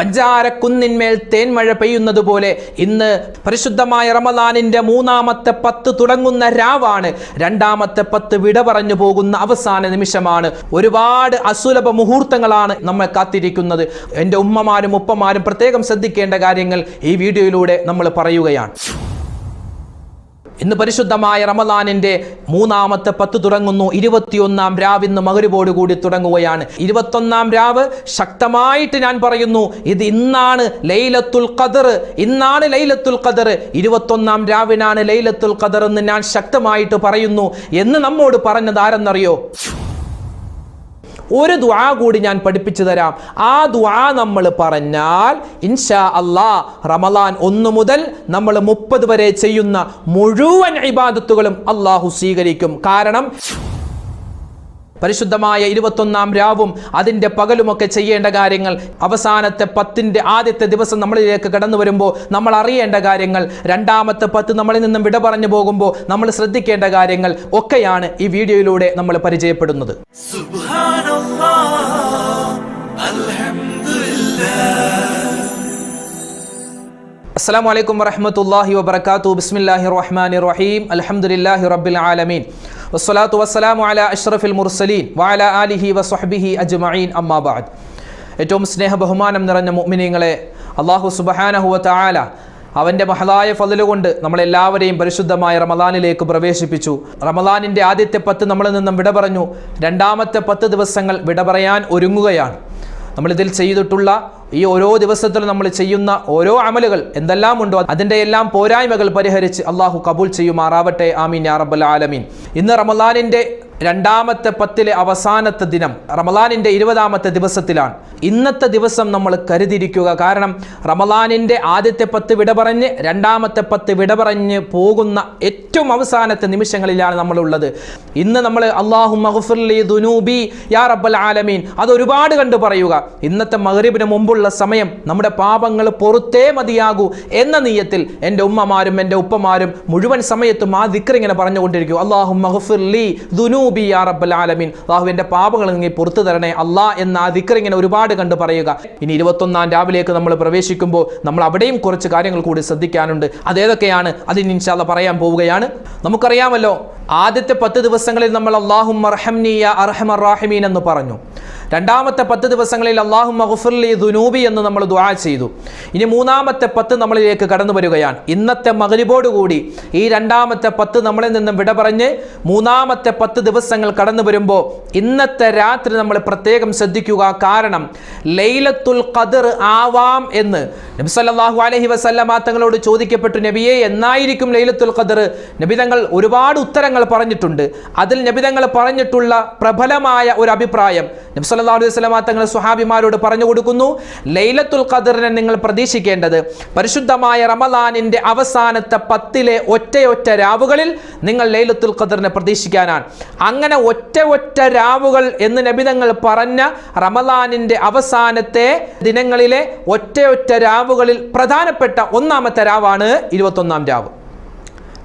പഞ്ചാരക്കുന്നിന്മേൽ തേൻമഴ പെയ്യുന്നത് പോലെ ഇന്ന് പരിശുദ്ധമായ റമദാനിന്റെ മൂന്നാമത്തെ പത്ത് തുടങ്ങുന്ന രാവാണ്. രണ്ടാമത്തെ പത്ത് വിട പറഞ്ഞു പോകുന്ന അവസാന നിമിഷമാണ്. ഒരുപാട് അസുലഭ മുഹൂർത്തങ്ങളാണ് നമ്മൾ കാത്തിരിക്കുന്നത്. എന്റെ ഉമ്മമാരും ഉപ്പമാരും പ്രത്യേകം ശ്രദ്ധിക്കേണ്ട കാര്യങ്ങൾ ഈ വീഡിയോയിലൂടെ നമ്മൾ പറയുകയാണ്. ഇന്ന് പരിശുദ്ധമായ റമദാനിന്റെ മൂന്നാമത്തെ പത്ത് തുടങ്ങുന്നു. ഇരുപത്തിയൊന്നാം രാവ് ഇന്ന് മകരുപോട് കൂടി തുടങ്ങുകയാണ്. ഇരുപത്തൊന്നാം രാവ് ശക്തമായിട്ട് ഞാൻ പറയുന്നു ഇത് ഇന്നാണ് ലൈലത്തുൽ ഖദർ ഇന്നാണ് ലൈലത്തുൽ ഖദർ. ഇരുപത്തൊന്നാം രാവിനാണ് ലൈലത്തുൽ ഖദർ എന്ന് ഞാൻ ശക്തമായിട്ട് പറയുന്നു. എന്ന് നമ്മോട് പറഞ്ഞത് ആരെന്നറിയോ? ഒരു ദുആ കൂടി ഞാൻ പഠിപ്പിച്ചു തരാം. ആ ദുആ നമ്മൾ പറഞ്ഞാൽ ഇൻഷാ അള്ളാ റമലാൻ ഒന്ന് മുതൽ നമ്മൾ മുപ്പത് വരെ ചെയ്യുന്ന മുഴുവൻ ഇബാദത്തുകളും അള്ളാഹു സ്വീകരിക്കും. കാരണം പരിശുദ്ധമായ ഇരുപത്തൊന്നാം രാവും അതിന്റെ പകലുമൊക്കെ ചെയ്യേണ്ട കാര്യങ്ങൾ. അവസാനത്തെ പത്തിന്റെ ആദ്യത്തെ ദിവസം നമ്മളിലേക്ക് കടന്നു വരുമ്പോൾ നമ്മൾ അറിയേണ്ട കാര്യങ്ങൾ. രണ്ടാമത്തെ പത്ത് നമ്മളിൽ നിന്നും വിട പറഞ്ഞു പോകുമ്പോൾ നമ്മൾ ശ്രദ്ധിക്കേണ്ട കാര്യങ്ങൾ ഒക്കെയാണ് ഈ വീഡിയോയിലൂടെ നമ്മൾ പരിചയപ്പെടുന്നത്. അലഹമില്ല അസ്സാം വലൈക്കും വറഹമത്തല്ലാഹി വബർക്കാത്തു ബിസ്മില്ലാഹി റഹ്മാൻ റഹീം അലഹമുല്ലാഹി റബ്ബിൽ ആലമീൻ വസ്സലാത്തു വസ്സലാമു അല അഷ്റഫിൽ മുർസലീൻ വാല ആലിഹി വസ്ഹബിഹി അജ്മഈൻ അമ്മാബാദ് ഏറ്റവും സ്നേഹ ബഹുമാനം നിറഞ്ഞ മുഅ്മിനീങ്ങളെ അള്ളാഹു സുബഹാനഹുവ തആല അവന്റെ മഹതായ ഫതിലുകൊണ്ട് കൊണ്ട് നമ്മളെല്ലാവരെയും പരിശുദ്ധമായ റമദാനിലേക്ക് പ്രവേശിപ്പിച്ചു. റമദാനിന്റെ ആദ്യത്തെ പത്ത് നമ്മളിൽ നിന്നും വിട പറഞ്ഞു. രണ്ടാമത്തെ പത്ത് ദിവസങ്ങൾ വിട പറയാൻ ഒരുങ്ങുകയാണ്. നമ്മളിതിൽ ചെയ്തിട്ടുള്ള ഈ ഓരോ ദിവസത്തിലും നമ്മൾ ചെയ്യുന്ന ഓരോ അമലുകൾ എന്തെല്ലാം ഉണ്ടോ അതിന്റെ എല്ലാം പോരായ്മകൾ പരിഹരിച്ച് അള്ളാഹു കബൂൽ ചെയ്യുമാറാവട്ടെ. ആമീൻ യാ റബ്ബൽ ആലമീൻ. ഇന്ന് റമലാനിന്റെ രണ്ടാമത്തെ പത്തിലെ അവസാനത്തെ ദിനം റമലാനിന്റെ ഇരുപതാമത്തെ ദിവസത്തിലാണ്. ഇന്നത്തെ ദിവസം നമ്മൾ കരുതിയിരിക്കുക കാരണം റമലാനിന്റെ ആദ്യത്തെ പത്ത് വിട പറഞ്ഞ് രണ്ടാമത്തെ പത്ത് വിട പറഞ്ഞ് പോകുന്ന ഏറ്റവും അവസാനത്തെ നിമിഷങ്ങളിലാണ് നമ്മളുള്ളത്. ഇന്ന് നമ്മൾ അള്ളാഹു മഹഫുർലി ദുനൂബി യാ റബ്ബൽ ആലമീൻ. അത് ഒരുപാട് കണ്ടു പറയുക. ഇന്നത്തെ മഗ്രിബിന് മുമ്പുള്ള സമയം നമ്മുടെ പാപങ്ങൾ പൊറുത്തേ മതിയാകൂ എന്ന നീയത്തിൽ എന്റെ ഉമ്മമാരും എന്റെ ഉപ്പമാരും മുഴുവൻ സമയത്തും ആ ദിക്ർ ഇങ്ങനെ പറഞ്ഞുകൊണ്ടിരിക്കും. അള്ളാഹു മഹഫുർലി ദുനൂബി യാ റബ്ബൽ ആലമീൻ. അള്ളാഹു എന്റെ പാപങ്ങൾ നീ പുറത്തു തരണേ അല്ലാ എന്ന ആ ദിക്ർ ഇങ്ങനെ ഒരുപാട് കണ്ട് പറയുക. ഇനി ഇരുപത്തൊന്നാം രാവിലേക്ക് നമ്മൾ പ്രവേശിക്കുമ്പോൾ നമ്മൾ അവിടെയും കുറച്ച് കാര്യങ്ങൾ കൂടി ശ്രദ്ധിക്കാനുണ്ട്. അതേതൊക്കെയാണ്? അതിന് ഇൻഷാല്ല പറയാൻ പോവുകയാണ്. നമുക്കറിയാമല്ലോ ആദ്യത്തെ പത്ത് ദിവസങ്ങളിൽ നമ്മൾ അള്ളാഹു അർഹംനിയ അർഹമർ എന്ന് പറഞ്ഞു. രണ്ടാമത്തെ പത്ത് ദിവസങ്ങളിൽ അള്ളാഹു മഹുഫുർലി ദുനൂബി എന്ന് നമ്മൾ ദുആ ചെയ്തു. ഇനി മൂന്നാമത്തെ പത്ത് നമ്മളിലേക്ക് കടന്നു വരികയാണ്. ഇന്നത്തെ മകരിബോടുകൂടി ഈ രണ്ടാമത്തെ പത്ത് നമ്മളിൽ നിന്നും വിട പറഞ്ഞ് മൂന്നാമത്തെ പത്ത് ദിവസങ്ങൾ കടന്നു വരുമ്പോൾ ഇന്നത്തെ രാത്രി നമ്മൾ പ്രത്യേകം ശ്രദ്ധിക്കുക. കാരണം ലൈലത്തുൽ ഖദർ ആവാം എന്ന് നബി സല്ലല്ലാഹു അലൈഹി വസല്ലമ തങ്ങളോട് ചോദിക്കപ്പെട്ടു. നബിയെ എന്നായിരിക്കും ലൈലത്തുൽ ഖദർ? നബിതങ്ങൾ ഒരുപാട് ഉത്തരങ്ങൾ പറഞ്ഞിട്ടുണ്ട്. അതിൽ നബിതങ്ങൾ പറഞ്ഞിട്ടുള്ള പ്രബലമായ ഒരു അഭിപ്രായം നബി സല്ലല്ലാഹു അലൈഹി തങ്ങൾ സുഹാബിമാരോട് പറഞ്ഞു കൊടുക്കുന്നു ലൈലത്തുൽ ഖദറിനെ നിങ്ങൾ പ്രതീക്ഷിക്കേണ്ടത്. പരിശുദ്ധമായ റമദാനിന്റെ അവസാനത്തെ പത്തിലെ ഒറ്റയൊറ്റ രാവുകളിൽ നിങ്ങൾ ലൈലത്തുൽ ഖദറിനെ പ്രതീക്ഷിക്കാനാണ്. അങ്ങനെ ഒറ്റ ഒറ്റ രാവുകൾ എന്ന് നബിതങ്ങൾ പറഞ്ഞ റമദാനിന്റെ അവസാനത്തെ ദിനങ്ങളിലെ ഒറ്റയൊറ്റ രാവുകളിൽ പ്രധാനപ്പെട്ട ഒന്നാമത്തെ രാവാണ് ഇരുപത്തൊന്നാം രാവ്.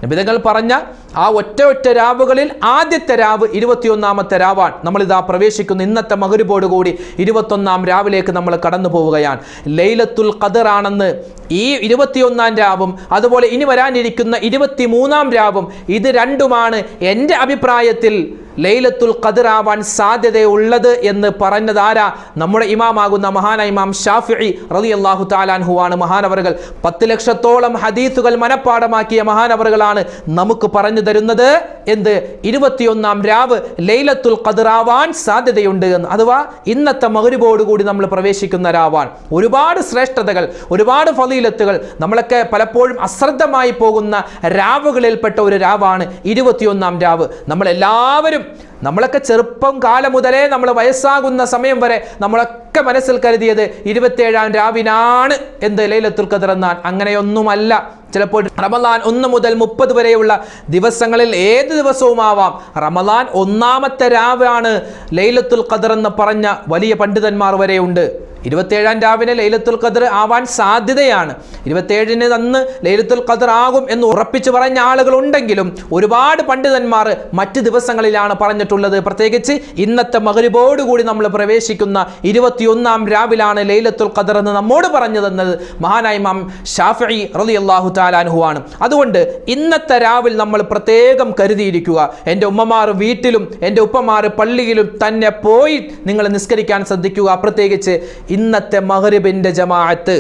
നബിതങ്ങൾ പറഞ്ഞ ആ ഒറ്റ ഒറ്റ രാവുകളിൽ ആദ്യത്തെ രാവ് ഇരുപത്തിയൊന്നാമത്തെ രാവാണ്. നമ്മളിതാ പ്രവേശിക്കുന്ന. ഇന്നത്തെ മകരുപോടുകൂടി കൂടി ഇരുപത്തൊന്നാം രാവിലേക്ക് നമ്മൾ കടന്നു പോവുകയാണ്. ലൈലത്തുൽ ഖദർ ആണെന്ന് ഈ ഇരുപത്തിയൊന്നാം രാവും അതുപോലെ ഇനി വരാനിരിക്കുന്ന ഇരുപത്തി മൂന്നാം രാവും ഇത് രണ്ടുമാണ് എന്റെ അഭിപ്രായത്തിൽ ലൈലത്തുൽ ഖദർ ആവാൻ സാധ്യതയുള്ളത് എന്ന് പറഞ്ഞതാരാ നമ്മുടെ ഇമാമാകുന്ന മഹാന ഇമാം ഷാഫിഇ റളിയല്ലാഹു താലാൻഹു ആണ് മഹാനവറുകൾ. പത്ത് ലക്ഷത്തോളം ഹദീസുകൾ മനഃപ്പാടമാക്കിയ മഹാനവറുകളാണ് നമുക്ക് പറഞ്ഞു തരുന്നത്. എന്ത്? ഇരുപത്തിയൊന്നാം രാവ് ലൈലത്തുൽ ഖദർ ആവാൻ സാധ്യതയുണ്ട് എന്ന്. അഥവാ ഇന്നത്തെ മകരിബോടുകൂടി നമ്മൾ പ്രവേശിക്കുന്ന രാവാൻ. ഒരുപാട് ശ്രേഷ്ഠതകൾ ഒരുപാട് ഫലീലത്തുകൾ നമ്മളൊക്കെ പലപ്പോഴും അശ്രദ്ധമായി പോകുന്ന രാവുകളിൽപ്പെട്ട ഒരു രാവാണ് ഇരുപത്തിയൊന്നാം രാവ്. നമ്മളെല്ലാവരും നമ്മളൊക്കെ ചെറുപ്പം കാലം മുതലേ നമ്മൾ വയസ്സാകുന്ന സമയം വരെ നമ്മളൊക്കെ മനസ്സിൽ കരുതിയത് ഇരുപത്തേഴാം രാവിനാണ് എന്ത് ലൈലത്തുൽ ഖദർ അങ്ങനെയൊന്നുമല്ല. ചിലപ്പോൾ റമദാൻ ഒന്ന് മുതൽ മുപ്പത് വരെയുള്ള ദിവസങ്ങളിൽ ഏത് ദിവസവുമാവാം. റമദാൻ ഒന്നാമത്തെ രാവാണ് ലൈലത്തുൽ ഖദർ എന്ന് പറഞ്ഞ വലിയ പണ്ഡിതന്മാർ വരെയുണ്ട്. ഇരുപത്തേഴാം രാവിലെ ലൈലത്തുൽ ഖദർ ആവാൻ സാധ്യതയാണ്. ഇരുപത്തേഴിന് അന്ന് ലൈലത്തുൽ ഖദർ ആകും എന്ന് ഉറപ്പിച്ചു പറഞ്ഞ ആളുകൾ ഉണ്ടെങ്കിലും ഒരുപാട് പണ്ഡിതന്മാർ മറ്റ് ദിവസങ്ങളിലാണ് പറഞ്ഞിട്ടുള്ളത്. പ്രത്യേകിച്ച് ഇന്നത്തെ മകരിബോടുകൂടി നമ്മൾ പ്രവേശിക്കുന്ന ഇരുപത്തിയൊന്നാം രാവിലാണ് ലൈലത്തുൽ ഖദർ എന്ന് നമ്മോട് പറഞ്ഞു തന്നത് മഹാനായ ഇമാം ഷാഫി റലി അള്ളാഹു താലാനുഹുവാണ് അതുകൊണ്ട് ഇന്നത്തെ രാവിൽ നമ്മൾ പ്രത്യേകം കരുതിയിരിക്കുക. എന്റെ ഉമ്മമാർ വീട്ടിലും എന്റെ ഉപ്പമാർ പള്ളിയിലും തന്നെ പോയി നിങ്ങൾ നിസ്കരിക്കാൻ ശ്രദ്ധിക്കുക. പ്രത്യേകിച്ച് ഇന്നത്തെ മഹരിബിന്റെ ജമാഅത്ത്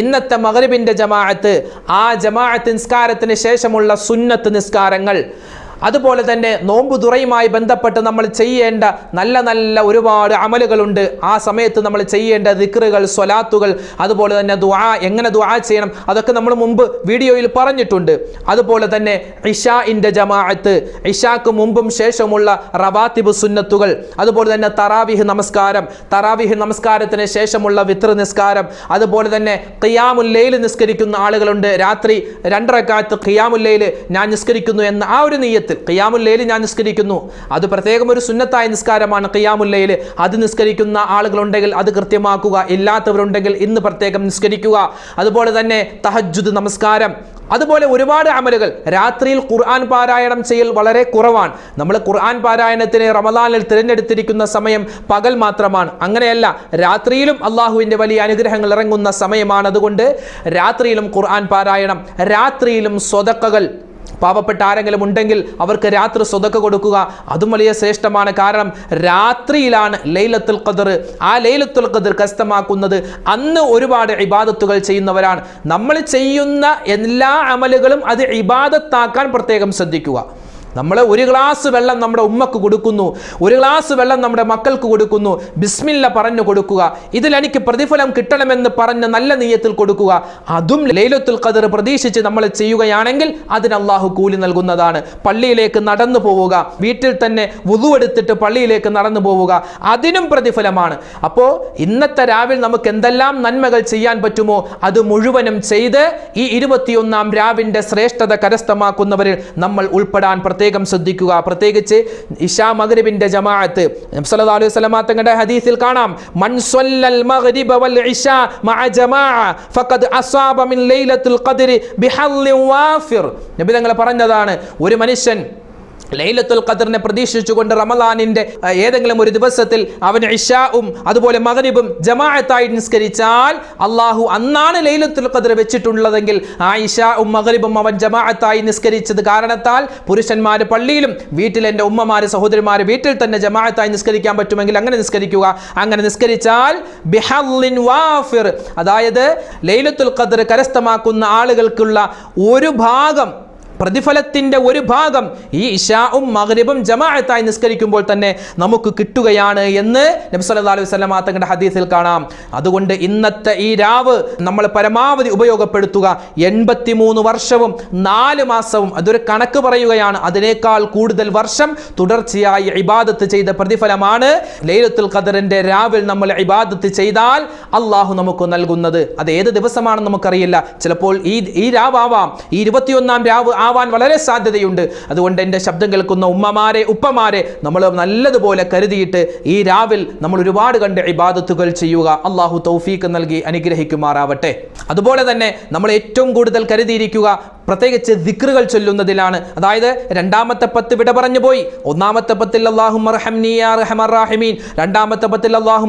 ഇന്നത്തെ മഹരിബിന്റെ ജമാഅത്ത് ആ ജമാഅത്ത് നിസ്കാരത്തിന് ശേഷമുള്ള സുന്നത്ത് നിസ്കാരങ്ങൾ അതുപോലെ തന്നെ നോമ്പ് തുറയുമായി ബന്ധപ്പെട്ട് നമ്മൾ ചെയ്യേണ്ട നല്ല നല്ല ഒരുപാട് അമലുകളുണ്ട്. ആ സമയത്ത് നമ്മൾ ചെയ്യേണ്ട ദിക്റുകൾ സ്വലാത്തുകൾ അതുപോലെ തന്നെ ദുആ എങ്ങനെ ദുആ ചെയ്യണം അതൊക്കെ നമ്മൾ മുമ്പ് വീഡിയോയിൽ പറഞ്ഞിട്ടുണ്ട്. അതുപോലെ തന്നെ ഇഷാഇന്റെ ജമാഅത്ത് ഇഷാക്ക് മുമ്പും ശേഷമുള്ള റവാത്തിബ് സുന്നത്തുകൾ അതുപോലെ തന്നെ തറാവിഹ് നമസ്കാരം തറാവിഹ് നമസ്കാരത്തിന് ശേഷമുള്ള വിത്ര നിസ്കാരം അതുപോലെ തന്നെ ഖിയാമുല്ലയിൽ നിസ്കരിക്കുന്ന ആളുകളുണ്ട്. രാത്രി രണ്ടരക്കാലത്ത് ഖിയാമുല്ലയിൽ ഞാൻ നിസ്കരിക്കുന്നു എന്ന ആ ഒരു നീയത്തിൽ ഖിയാമുല്ലയിൽ ഞാൻ നിസ്കരിക്കുന്നു. അത് പ്രത്യേകം ഒരു സുന്നത്തായ നിസ്കാരമാണ് ഖിയാമുല്ലയിൽ അത് നിസ്കരിക്കുന്ന ആളുകളുണ്ടെങ്കിൽ അത് കൃത്യമാക്കുക. ഇല്ലാത്തവരുണ്ടെങ്കിൽ ഇന്ന് പ്രത്യേകം നിസ്കരിക്കുക. അതുപോലെ തന്നെ തഹജുദ് നമസ്കാരം. അതുപോലെ ഒരുപാട് അമലുകൾ. രാത്രിയിൽ ഖുർആൻ പാരായണം ചെയ്യൽ വളരെ കുറവാണ്. നമ്മൾ ഖുർആൻ പാരായണത്തിന് റമദാനിൽ തിരഞ്ഞെടുത്തിരിക്കുന്ന സമയം പകൽ മാത്രമാണ്. അങ്ങനെയല്ല രാത്രിയിലും അള്ളാഹുവിന്റെ വലിയ അനുഗ്രഹങ്ങൾ ഇറങ്ങുന്ന സമയമാണ് അതുകൊണ്ട് രാത്രിയിലും ഖുർആൻ പാരായണം രാത്രിയിലും സ്വതക്കകൾ. പാവപ്പെട്ട ആരെങ്കിലും ഉണ്ടെങ്കിൽ അവർക്ക് രാത്രി സ്വതക്ക കൊടുക്കുക. അതും വലിയ ശ്രേഷ്ഠമാണ്. കാരണം രാത്രിയിലാണ് ലൈലത്തുൽ ഖദർ. ആ ലൈലത്തുൽ ഖദർ കസ്തമാക്കുന്നത് അന്ന് ഒരുപാട് ഇബാദത്തുകൾ ചെയ്യുന്നവരാണ്. നമ്മൾ ചെയ്യുന്ന എല്ലാ അമലുകളും അത് ഇബാദത്താക്കാൻ പ്രത്യേകം ശ്രദ്ധിക്കുക. നമ്മൾ ഒരു ഗ്ലാസ് വെള്ളം നമ്മുടെ ഉമ്മക്ക് കൊടുക്കുന്നു. ഒരു ഗ്ലാസ് വെള്ളം നമ്മുടെ മക്കൾക്ക് കൊടുക്കുന്നു. ബിസ്മില്ല പറഞ്ഞു കൊടുക്കുക. ഇതിൽ എനിക്ക് പ്രതിഫലം കിട്ടണമെന്ന് പറഞ്ഞ് നല്ല നീയത്തിൽ കൊടുക്കുക. അതും ലൈലത്തുൽ ഖദർ പ്രതീക്ഷിച്ച് നമ്മൾ ചെയ്യുകയാണെങ്കിൽ അതിന് അള്ളാഹു കൂലി നൽകുന്നതാണ്. പള്ളിയിലേക്ക് നടന്നു പോവുക. വീട്ടിൽ തന്നെ വുതുവെടുത്തിട്ട് പള്ളിയിലേക്ക് നടന്നു പോവുക. അതിനും പ്രതിഫലമാണ്. അപ്പോൾ ഇന്നത്തെ രാവിലെ നമുക്ക് എന്തെല്ലാം നന്മകൾ ചെയ്യാൻ പറ്റുമോ അത് മുഴുവനും ചെയ്ത് ഈ ഇരുപത്തിയൊന്നാം രാവിന്റെ ശ്രേഷ്ഠത കരസ്ഥമാക്കുന്നവരിൽ നമ്മൾ ഉൾപ്പെടാൻ പ്രത്യേകം ശ്രദ്ധിക്കുക. പ്രത്യേകിച്ച് ഇഷാ മഗ്രിബിന്റെ ജമാഅത്ത്. നബി സല്ലല്ലാഹു അലൈഹി തങ്ങളുടെ ഹദീസിൽ കാണാം. മഗ്രിബ വൽ മഅ ജമാഅ ഫഖദ് മിൻ ലൈലത്തുൽ വാഫിർ. നബി തങ്ങൾ പറഞ്ഞതാണ് ഒരു മനുഷ്യൻ ലൈലത്തുൽ ഖദറിനെ പ്രതീക്ഷിച്ചുകൊണ്ട് റമദാനിന്റെ ഏതെങ്കിലും ഒരു ദിവസത്തിൽ അവൻ ഇഷാവും അതുപോലെ മഗ്രിബും ജമാഅത്തായി നിസ്കരിച്ചാൽ അള്ളാഹു അന്നാണ് ലൈലത്തുൽ ഖദർ വെച്ചിട്ടുള്ളതെങ്കിൽ ആ ഇഷാവും മഗ്രിബും അവൻ ജമാഅത്തായി നിസ്കരിച്ചത് കാരണത്താൽ പുരുഷന്മാർ പള്ളിയിലും വീട്ടിൽ എന്റെ ഉമ്മമാർ സഹോദരിമാർ വീട്ടിൽ തന്നെ ജമാഅത്തായി നിസ്കരിക്കാൻ പറ്റുമെങ്കിൽ അങ്ങനെ നിസ്കരിക്കുക. അങ്ങനെ നിസ്കരിച്ചാൽ ബിഹല്ലിൻ വാഫിർ അതായത് ലൈലത്തുൽ ഖദർ കരസ്ഥമാക്കുന്ന ആളുകൾക്കുള്ള ഒരു ഭാഗം പ്രതിഫലത്തിന്റെ ഒരു ഭാഗം ഈ ഇഷാവും മഗ്രിബും ജമാഅത്തായി നിസ്കരിക്കുമ്പോൾ തന്നെ നമുക്ക് കിട്ടുകയാണ് എന്ന് നബി സല്ലല്ലാഹു അലൈഹി വസല്ലം തങ്ങളുടെ ഹദീസിൽ കാണാം. അതുകൊണ്ട് ഇന്നത്തെ ഈ രാവ് നമ്മൾ പരമാവധി ഉപയോഗപ്പെടുത്തുക. എൺപത്തിമൂന്ന് വർഷവും നാല് മാസവും അതൊരു കണക്ക് പറയുകയാണ്. അതിനേക്കാൾ കൂടുതൽ വർഷം തുടർച്ചയായി ഇബാദത്ത് ചെയ്ത പ്രതിഫലമാണ് ലൈലത്തുൽ ഖദറിന്റെ രാവിൽ നമ്മൾ ഇബാദത്ത് ചെയ്താൽ അള്ളാഹു നമുക്ക് നൽകുന്നത്. അത് ഏത് ദിവസമാണെന്ന് നമുക്കറിയില്ല. ചിലപ്പോൾ ഈ ഈ രാവാവാം. ഈ ഇരുപത്തിയൊന്നാം രാവ് ആവാൻ വളരെ സാധ്യതയുണ്ട്. അതുകൊണ്ട് എന്റെ ശബ്ദം കേൾക്കുന്ന ഉമ്മമാരെ ഉപ്പമാരെ നമ്മൾ നല്ലതുപോലെ കരുതിയിട്ട് ഈ രാവിൽ നമ്മൾ ഒരുപാട് കണ്ട് ഇബാദത്തുകൾ ചെയ്യുക. അള്ളാഹു തൗഫീക്ക് നൽകി അനുഗ്രഹിക്കുമാറാവട്ടെ. അതുപോലെ തന്നെ നമ്മൾ ഏറ്റവും കൂടുതൽ കരുതിയിരിക്കുക പ്രത്യേകിച്ച് ദിക്റുകൾ ചൊല്ലുന്നതിലാണ്. അതായത് രണ്ടാമത്തെ പത്ത് വിട പറഞ്ഞു പോയി. ഒന്നാമത്തെ പത്തിൽ അള്ളാഹു റഹീമീൻ. രണ്ടാമത്തെ പത്തിൽ അള്ളാഹു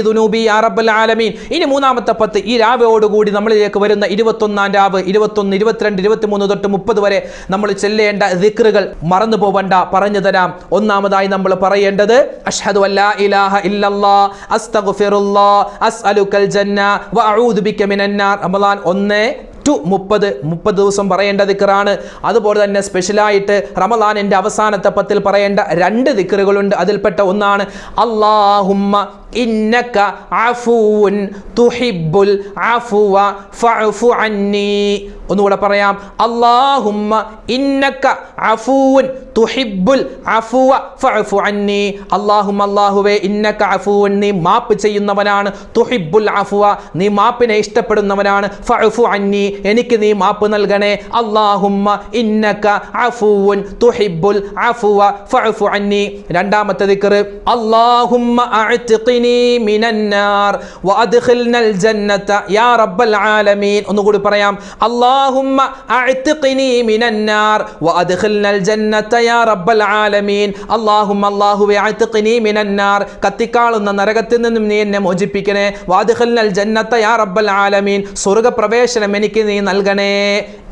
ദുനൂബി യാ റബ്ബൽ ആലമീൻ. ഇനി മൂന്നാമത്തെ പത്ത് ഈ രാവോടുകൂടി നമ്മളിലേക്ക് വരുന്ന ഇരുപത്തൊന്നാം രാവ് ഇരുപത്തൊന്ന് ഇരുപത്തിരണ്ട് ഇരുപത്തിമൂന്ന് തൊട്ട് മുപ്പത് വരെ നമ്മൾ ചെല്ലേണ്ട ദിക്റുകൾ മറന്നു പോവണ്ട പറഞ്ഞു തരാം. ഒന്നാമതായി നമ്മൾ പറയേണ്ടത് അഷ്ഹദു അസ്തഗ്ഫിറുല്ലാ അസ്അലുക്കൽ ജന്ന ബിക മിനന്നാർ ഒന്ന് ടു മുപ്പത് മുപ്പത് ദിവസം പറയേണ്ട ദിക്കറാണ് അതുപോലെ തന്നെ സ്പെഷ്യലായിട്ട് റമദാനിന്റെ അവസാനത്തെ പത്തിൽ പറയേണ്ട രണ്ട് ദിക്കറുകളുണ്ട് അതിൽപ്പെട്ട ഒന്നാണ് അള്ളാഹുമ്മ ഇന്നക അഫൂൻ തുഹിബ്ബുൽ അഫുവ ഫഅഫു അന്നി. ഒന്നുകൂടെ പറയാം. അള്ളാഹുമ്മ ഇന്നക അഫൂൻ തുഹിബ്ബുൽ അഫുവ ഫഅഫു അന്നി. അള്ളാഹുമ്മ അല്ലാഹുവേ ഇന്നക അഫൂൻ നീ മാപ്പ് ചെയ്യുന്നവനാണ്. തുഹിബ്ബുൽ അഫുവ നീ മാപ്പിനെ ഇഷ്ടപ്പെടുന്നവനാണ്. ഫഅഫു അന്നി എനിക്ക് നീ മാപ്പ് നൽകണേ. അള്ളാഹുമ്മ ഇന്നക അഫൂൻ തുഹിബ്ബുൽ അഫുവ ഫഅഫു അന്നി. രണ്ടാമത്തെ ദിക്ർ അള്ളാഹുമ്മ അഅ്തിഖിനി മിനന്നാർ വഅദ്ഖിൽനൽ ജന്നത യാ റബ്ബൽ ആലമീൻ ഒന്നുകൂടി പറയാം. അല്ലാഹുമ്മ മിനന്നാർ വഅദ്ഖിൽനൽ ജന്നത യാ റബ്ബൽ ആലമീൻ. അല്ലാഹുമ്മ മിനന്നാർ കത്തിക്കാളുന്ന നരകത്തിൽ നിന്നും നീ എന്നെ മോചിപ്പിക്കണേ. വഅദ്ഖിൽനൽ ജന്നത യാ റബ്ബൽ ആലമീൻ. സ്വർഗപ്രവേശനം എനിക്ക് നീ നൽകണേ.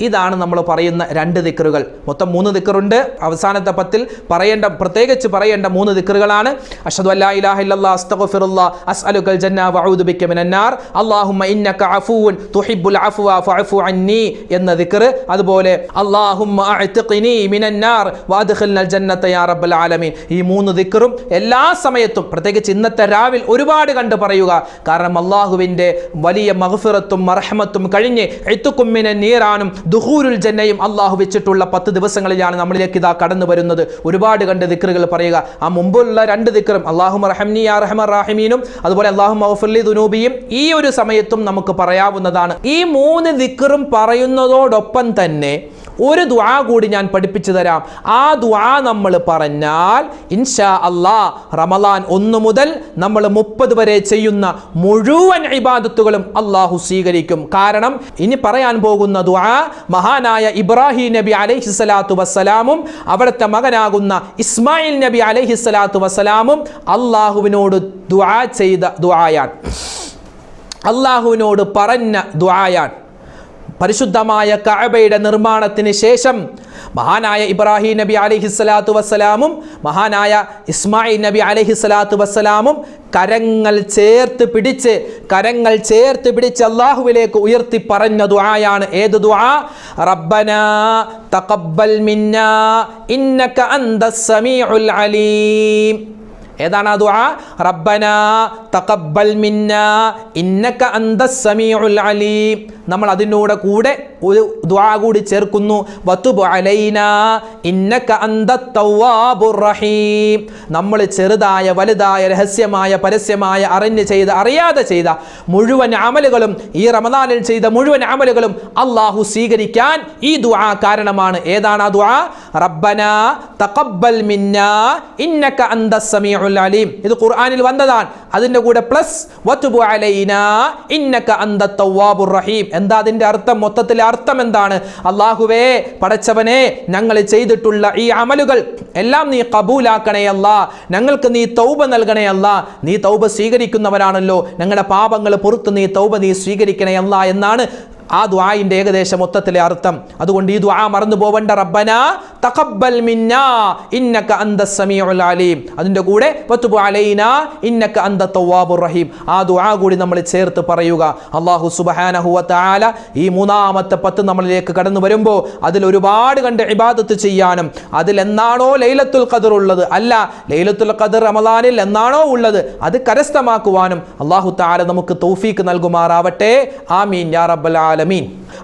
ഇതാണ് നമ്മൾ പറയുന്ന രണ്ട് ദിക്കറുകൾ മൊത്തം മൂന്ന് ദിക്കറുണ്ട് അവസാനത്തെ പത്തിൽ പറയേണ്ട പ്രത്യേകിച്ച് പറയേണ്ട മൂന്ന് ദിക്കറുകളാണ് അഷദ് അല്ലാ ഇലാഹ ഇല്ലല്ലാഹ് അസ്തഗ്ഫിറുല്ലാ അസ്അലുകൽ ജന്ന വഅഊദു ബിക മിനന്നാർ. അല്ലാഹുമ്മ ഇന്നക അഫൂൻ തുഹിബ്ബുൽ അഫ്വ ഫഅഫു അന്നി എന്ന ദിക്ർ. അതുപോലെ അല്ലാഹുമ്മ അഅ്തിഖ്നി മിനന്നാർ വഅദ്ഖിൽനൽ ജന്നത യാ റബ്ബൽ ആലമീൻ. ഈ മൂന്ന് ദിക്റും എല്ലാ സമയത്തും പ്രത്യേകിച്ച് ഇന്നത്തെ രാവിൽ ഒരുപാട് കണ്ട് പറയുക. കാരണം അള്ളാഹുവിന്റെ വലിയ മഹഫിറത്തും മർഹമത്തും കഴിഞ്ഞ് എത്തുക്കുമ്മിനെ നീറാനും ദുഹൂരുൽ ജന്നയും അള്ളാഹു വെച്ചിട്ടുള്ള പത്ത് ദിവസങ്ങളിലാണ് നമ്മളിലേക്ക് ഇതാ കടന്നു വരുന്നത്. ഒരുപാട് കണ്ട് ദിക്റുകൾ പറയുക. ആ മുമ്പുള്ള രണ്ട് ദിക്റും അള്ളാഹു റഹംനി യാ റഹ്മർ റാഹിമീനും അതുപോലെ അള്ളാഹു മഹഫുല്ലി ദുനൂബിയും ഈ ഒരു സമയത്തും നമുക്ക് പറയാവുന്നതാണ് ഈ മൂന്ന് ദിക്കറും പറയുന്നതോടൊപ്പം തന്നെ ഒരു ദ്വാ കൂടി ഞാൻ പഠിപ്പിച്ചു തരാം. ആ ദ്വാ നമ്മൾ പറഞ്ഞാൽ ഇൻഷാ അള്ളാ റമലാൻ ഒന്ന് മുതൽ നമ്മൾ മുപ്പത് വരെ ചെയ്യുന്ന മുഴുവൻ ഇബാദത്തുകളും അള്ളാഹു സ്വീകരിക്കും. കാരണം ഇനി പറയാൻ പോകുന്ന ദ്വാ മഹാനായ ഇബ്രാഹിം നബി അലൈഹി സ്വലാത്തു വസ്സലാമും അവിടുത്തെ മകനാകുന്ന ഇസ്മായിൽ നബി അലൈഹി സ്വലാത്തു വസ്സലാമും അള്ളാഹുവിനോട് ദ്വാ ചെയ്ത ദ്വായാൻ അള്ളാഹുവിനോട് പറഞ്ഞ ദുആയാൻ പരിശുദ്ധമായ കഅബയുടെ നിർമ്മാണത്തിന് ശേഷം മഹാനായ ഇബ്രാഹിം നബി അലൈഹി സ്വലാത്തു വസ്സലാമും മഹാനായ ഇസ്മായിൽ നബി അലൈഹി സ്വലാത്തു വസ്സലാമും കരങ്ങൾ ചേർത്ത് പിടിച്ച് കരങ്ങൾ ചേർത്ത് പിടിച്ച് അള്ളാഹുവിലേക്ക് ഉയർത്തി പറഞ്ഞ ദുആയാണ് ഏത് ദുആ? റബ്ബന തഖബ്ബൽ മിന്നാ ഇന്നക അന്തസ് സമീഉൽ അലീം. ഏതാണ് ആ ദുആ? റബ്ബന തഖബ്ബൽ മിന്ന ഇന്നക അന്തസ് സമീഉൽ അലീം. നമ്മൾ അതിനോട് കൂടെ ഒരു ദ്വാ കൂടി ചേർക്കുന്നു. നമ്മൾ ചെറുതായ വലുതായ രഹസ്യമായ പരസ്യമായ അറിഞ്ഞ് ചെയ്ത അറിയാതെ ചെയ്ത മുഴുവൻ അമലുകളും ഈ റമദാനിൽ ചെയ്ത മുഴുവൻ അമലുകളും അള്ളാഹു സ്വീകരിക്കാൻ ഈ ദുആ കാരണമാണ്. ഏതാണ് ആ ദുആ? റബ്ബന തഖബ്ബൽ മിന്ന ഇന്നക അന്ത സമീഉൽ അലീം. ഇത് ഖുർആനിൽ വന്നതാണ്. അതിന്റെ കൂടെ പ്ലസ് വതുബു അലൈന ഇന്നക അന്ത തവ്വാബുർ റഹീം എന്താ അതിന്റെ അർത്ഥം? മൊത്തത്തിലെ അർത്ഥം എന്താണ്? അള്ളാഹുവേ പടച്ചവനെ ഞങ്ങൾ ചെയ്തിട്ടുള്ള ഈ അമലുകൾ എല്ലാം നീ കബൂലാക്കണേ അല്ല. ഞങ്ങൾക്ക് നീ തൗബ നൽകണേ അല്ല. നീ തൗബ സ്വീകരിക്കുന്നവരാണല്ലോ. ഞങ്ങളുടെ പാപങ്ങൾ പുറത്ത് നീ തൗബ നീ സ്വീകരിക്കണേ അല്ല എന്നാണ് ആ ദ്വായിന്റെ ഏകദേശം മൊത്തത്തിലെ അർത്ഥം. അതുകൊണ്ട് ഈ ദ്വാ മറന്നു പോവണ്ട റബ്ബന തഖബ്ബൽ മിന്ന ഇന്നക അന്ത സമീഉൽ അലീം. അതിന്റെ കൂടെ വത്തുബു അലൈന ഇന്നക അന്ത തവ്വാബുർ റഹീം. ആ ദ്വാ കൂടി നമ്മൾ ചേർത്ത് പറയുക. അള്ളാഹു സുബ്ഹാനഹു വ ഈ മൂന്നാമത്തെ പത്ത് നമ്മളിലേക്ക് കടന്നു വരുമ്പോൾ അതിൽ ഒരുപാട് കണ്ട് ഇബാദത്ത് ചെയ്യാനും അതിൽ എന്നാണോ ലൈലത്തുൽ ഖദർ ഉള്ളത്? അല്ല ലൈലത്തുൽ ഖദർ റമദാനിൽ എന്നാണോ ഉള്ളത്? അത് കരസ്ഥമാക്കുവാനും അള്ളാഹു താല നമുക്ക് തൗഫീക്ക് നൽകുമാറാവട്ടെ. ആമീൻ യാ റബ്ബൽ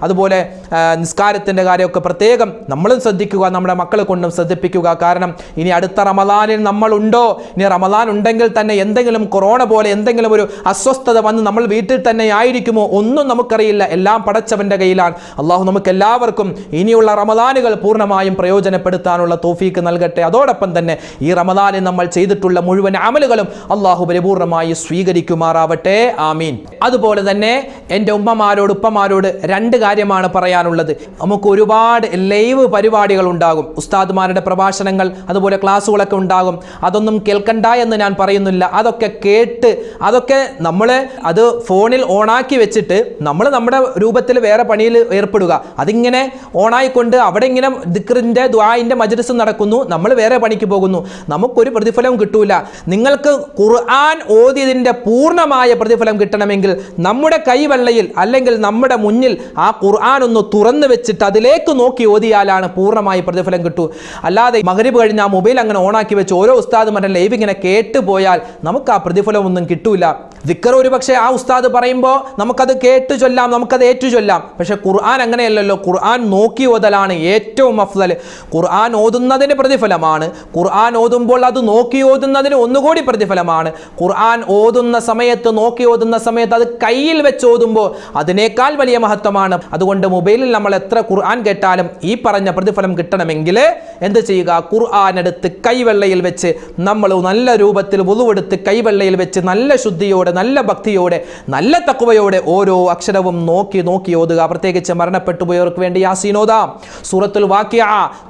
അതുപോലെ ആ, നിസ്കാരത്തിന്റെ കാര്യമൊക്കെ പ്രത്യേകം നമ്മളും ശ്രദ്ധിക്കുക നമ്മുടെ മക്കളെ കൊണ്ടും ശ്രദ്ധിപ്പിക്കുക. കാരണം ഇനി അടുത്ത റമദാനിൽ നമ്മളുണ്ടോ? ഇനി റമദാൻ ഉണ്ടെങ്കിൽ തന്നെ എന്തെങ്കിലും കൊറോണ പോലെ എന്തെങ്കിലും ഒരു അസ്വസ്ഥത വന്ന് നമ്മൾ വീട്ടിൽ തന്നെ ആയിരിക്കുമോ? ഒന്നും നമുക്കറിയില്ല. എല്ലാം പടച്ചവന്റെ കയ്യിലാണ്. അള്ളാഹു നമുക്ക് എല്ലാവർക്കും ഇനിയുള്ള റമദാനുകൾ പൂർണമായും പ്രയോജനപ്പെടുത്താനുള്ള തോഫീക്ക് നൽകട്ടെ. അതോടൊപ്പം തന്നെ ഈ റമദാനിൽ നമ്മൾ ചെയ്തിട്ടുള്ള മുഴുവൻ അമലുകളും അള്ളാഹു പരിപൂർണമായി സ്വീകരിക്കുമാറാവട്ടെ. ആമീൻ. അതുപോലെ തന്നെ എന്റെ ഉമ്മമാരോട് ഉപ്പമാരോട് രണ്ട് കാര്യമാണ് പറയാനുള്ളത്. നമുക്ക് ഒരുപാട് ലൈവ് പരിപാടികൾ ഉണ്ടാകും. ഉസ്താദുമാരുടെ പ്രഭാഷണങ്ങൾ അതുപോലെ ക്ലാസ്സുകളൊക്കെ ഉണ്ടാകും. അതൊന്നും കേൾക്കണ്ട എന്ന് ഞാൻ പറയുന്നില്ല. അതൊക്കെ കേട്ട് അതൊക്കെ നമ്മൾ അത് ഫോണിൽ ഓണാക്കി വെച്ചിട്ട് നമ്മൾ നമ്മുടെ രൂപത്തിൽ വേറെ പണിയിൽ ഏർപ്പെടുക. അതിങ്ങനെ ഓണായിക്കൊണ്ട് അവിടെ ഇങ്ങനെ ദിക്റിന്റെ ദ്വായിന്റെ മജ്ലിസ് നടക്കുന്നു. നമ്മൾ വേറെ പണിക്ക് പോകുന്നു. നമുക്കൊരു പ്രതിഫലവും കിട്ടൂല. നിങ്ങൾക്ക് ഖുർആൻ ഓതിയതിന്റെ പൂർണമായ പ്രതിഫലം കിട്ടണമെങ്കിൽ നമ്മുടെ കൈവെള്ളയിൽ അല്ലെങ്കിൽ നമ്മുടെ മുന്നിൽ ആ ഖുർആൻ ഒന്ന് തുറന്നു വെച്ചിട്ട് അതിലേക്ക് നോക്കി ഓതിയാലാണ് പൂർണമായി പ്രതിഫലം കിട്ടൂ. അല്ലാതെ മകരിബ് കഴിഞ്ഞ് ആ മൊബൈൽ അങ്ങനെ ഓണാക്കി വെച്ച് ഓരോ ഉസ്താദ് ഉസ്താദുമാരുടെ ലൈവ് ഇങ്ങനെ കേട്ട് പോയാൽ നമുക്ക് ആ പ്രതിഫലമൊന്നും കിട്ടൂല. ദിക്കർ ഒരു പക്ഷേ ആ ഉസ്താദ് പറയുമ്പോൾ നമുക്കത് കേട്ട് ചൊല്ലാം നമുക്കത് ഏറ്റു ചൊല്ലാം. പക്ഷേ ഖുർആൻ അങ്ങനെയല്ലല്ലോ. ഖുർആൻ നോക്കി ഓതലാണ് ഏറ്റവും അഫ്സൽ ഖുർആൻ ഓതുന്നതിന് പ്രതിഫലമാണ്. ഖുർആൻ ഓതുമ്പോൾ അത് നോക്കി ഓതുന്നതിന് ഒന്നുകൂടി പ്രതിഫലമാണ്. ഖുർആൻ ഓതുന്ന സമയത്ത് നോക്കി ഓതുന്ന സമയത്ത് അത് കയ്യിൽ വെച്ച് ഓതുമ്പോൾ അതിനേക്കാൾ വലിയ മഹത്വമാണ്. അതുകൊണ്ട് മൊബൈലിൽ നമ്മൾ എത്ര ഖുർആൻ കേട്ടാലും ഈ പറഞ്ഞ പ്രതിഫലം കിട്ടണമെങ്കിൽ എന്ത് ചെയ്യുക? ഖുർആൻ എടുത്ത് കൈവെള്ളയിൽ വെച്ച് നമ്മൾ നല്ല രൂപത്തിൽ വുളുവെടുത്ത് കൈവെള്ളയിൽ വെച്ച് നല്ല ശുദ്ധിയോടെ നല്ല ഭക്തിയോടെ നല്ല തക്കുവയോടെ ഓരോ അക്ഷരവും നോക്കി നോക്കി ഓതുക. പ്രത്യേകിച്ച് മരണപ്പെട്ടു പോയവർക്ക് വേണ്ടി യാസീനോദാം സൂറത്തുൽ വാക്യ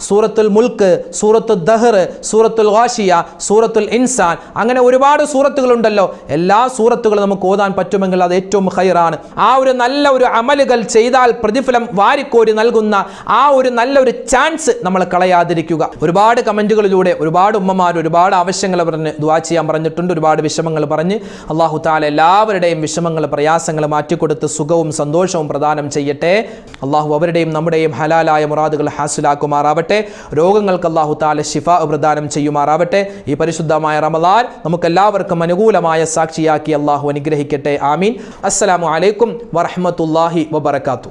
സൂറത്തുൽ മുൽക്ക് സൂറത്തുൽ ദഹർ സൂറത്തുൽ വാഷിയ സൂറത്തുൽ ഇൻസാൻ. അങ്ങനെ ഒരുപാട് സൂറത്തുകളുണ്ടല്ലോ. എല്ലാ സൂറത്തുകളും നമുക്ക് ഓതാൻ പറ്റുമെങ്കിൽ അത് ഏറ്റവും ഹൈറാണ്. ആ ഒരു നല്ല ഒരു അമലുകൾ ചെയ്താൽ പ്രതിഫലം വാരിക്കോരി നൽകുന്ന ആ ഒരു നല്ലൊരു ചാൻസ് നമ്മൾ കളയാതിരിക്കുക. ഒരുപാട് കമന്റുകളിലൂടെ ഒരുപാട് ഉമ്മമാർ ഒരുപാട് ആവശ്യങ്ങൾ പറഞ്ഞ് ദുവാ ചെയ്യാൻ പറഞ്ഞിട്ടുണ്ട്. ഒരുപാട് വിഷമങ്ങൾ പറഞ്ഞ് അള്ളാഹു താല എല്ലാവരുടെയും വിഷമങ്ങൾ പ്രയാസങ്ങൾ മാറ്റിക്കൊടുത്ത് സുഖവും സന്തോഷവും പ്രദാനം ചെയ്യട്ടെ. അള്ളാഹു അവരുടെയും നമ്മുടെയും ഹലാലായ മുറാദുകൾ ഹാസിലാക്കുമാറാവട്ടെ. രോഗങ്ങൾക്ക് അള്ളാഹു താല ഷിഫ പ്രദാനം ചെയ്യുമാറാവട്ടെ. ഈ പരിശുദ്ധമായ റമദാൻ നമുക്കെല്ലാവർക്കും അനുകൂലമായ സാക്ഷിയാക്കി അള്ളാഹു അനുഗ്രഹിക്കട്ടെ. ആമീൻ. അസ്സലാമു അലൈക്കും വറഹ്മത്തുള്ളാഹി വബർക്കാത്തു